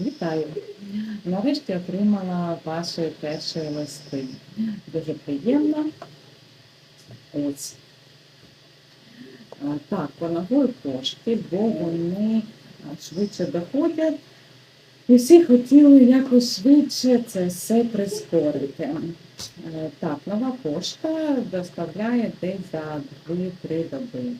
Вітаю! Нарешті отримала ваші перші листи. Дуже приємно. Ось. Так, по нової пошті, бо вони швидше доходять. І всі хотіли якось швидше це все прискорити. Е, Так, нова пошта доставляє десь за 2-3 доби.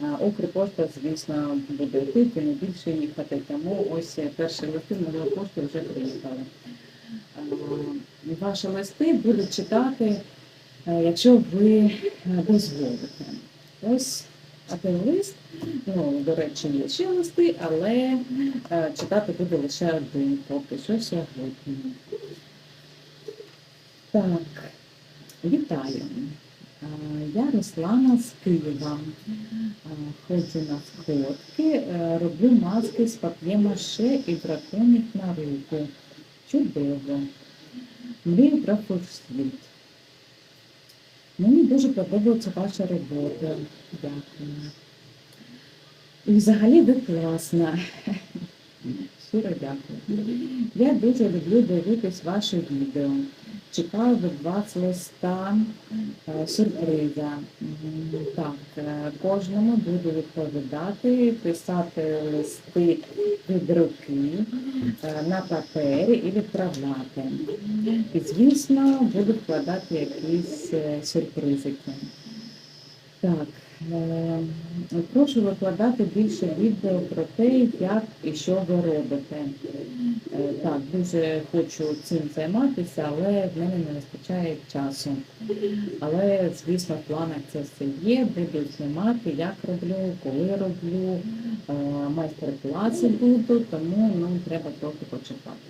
А, Укрпошта, звісно, буде йти, і не більше їхати, тому ось перші листи нової пошти вже приїхали. Ваші листи будуть читати, е, якщо ви е, дозволите. Ось один лист, ну, до речі, є ще листи, але е, читати буде лише один, поки що сьогодні. Так, вітаю. Е, Я Руслана з Києва. Е, Ходжу на сходки, роблю маски з пап'є-маше і драконів на руку. Чудово. Мрію про фурсвіт. Мені дуже подобається ваша робота. Дякую. І взагалі ви класна. Щиро дякую. Я дуже люблю дивитись ваші відео. Чекаю від вас листа е, сюрприза. Так, е, кожному буду відповідати, писати листи від руки е, на папері і відправляти. І, звісно, буду вкладати якісь сюрпризики. Так, е, прошу викладати більше відео про те, як і що ви робите. Е, Так, дуже хочу цим займатися, але в мене не вистачає часу. Але, звісно, в планах це все є, буду знімати, як роблю, коли роблю, е, майстер-класи буду, тому ну, треба трохи почекати.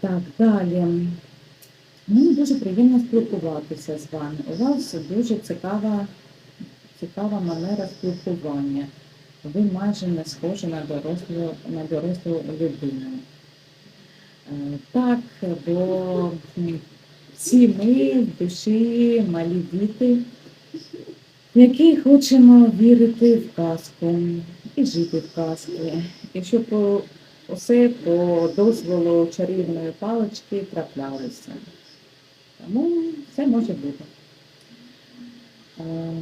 Так, далі. Мені дуже приємно спілкуватися з вами. У вас дуже цікава, цікава манера спілкування. Ви майже не схожі на дорослу, на дорослу людину. Е, Так, бо всі ми в душі малі діти, які хочемо вірити в казку і жити в казки. І щоб усе по дозволу чарівної палички траплялося. Тому все може бути. Е,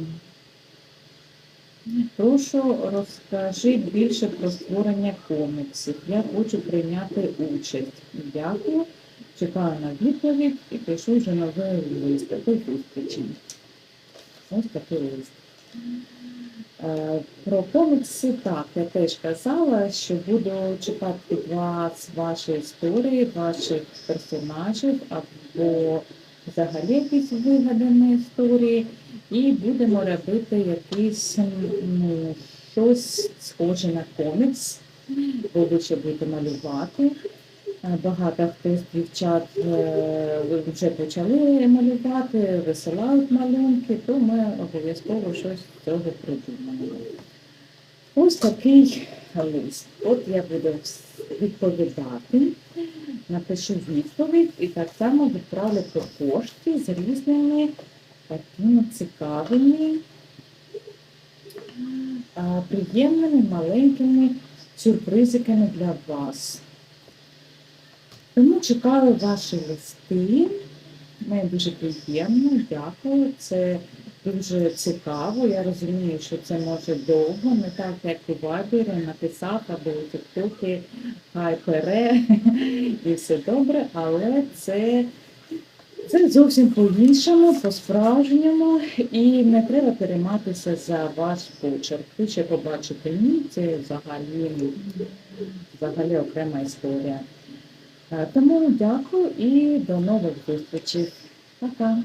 Прошу розкажіть більше про створення коміксів. Я хочу прийняти участь. Дякую. Чекаю на відповідь і пишу вже новий лист. До зустрічі. Ось такий лист. Е, Про комікси так, я теж казала, що буду чекати від вас ваші історії, ваших персонажів або взагалі якісь вигадані історії, і будемо робити якийсь ну, щось схоже на комікс, бо ви ще будете малювати. Багато хто з дівчат е, вже почали малювати, висилають малюнки, то ми обов'язково щось з цього придумаємо. Ось такий лист. От я буду відповідати, напишу відповідь і так само відправлю по пошті з різними такими цікавими, приємними маленькими сюрпризиками для вас. Тому чекаю ваші листи. Мені дуже приємно, дякую. Це дуже цікаво. Я розумію, що це може довго, не так, як у Вайбері написав або у Тіктокі хай пере і все добре, але це, це зовсім по-іншому, по-справжньому, і не треба перейматися за ваш почерк. Ви ще побачите ні, це взагалі, взагалі окрема історія. Е, Тому дякую і до нових зустрічей. Пока.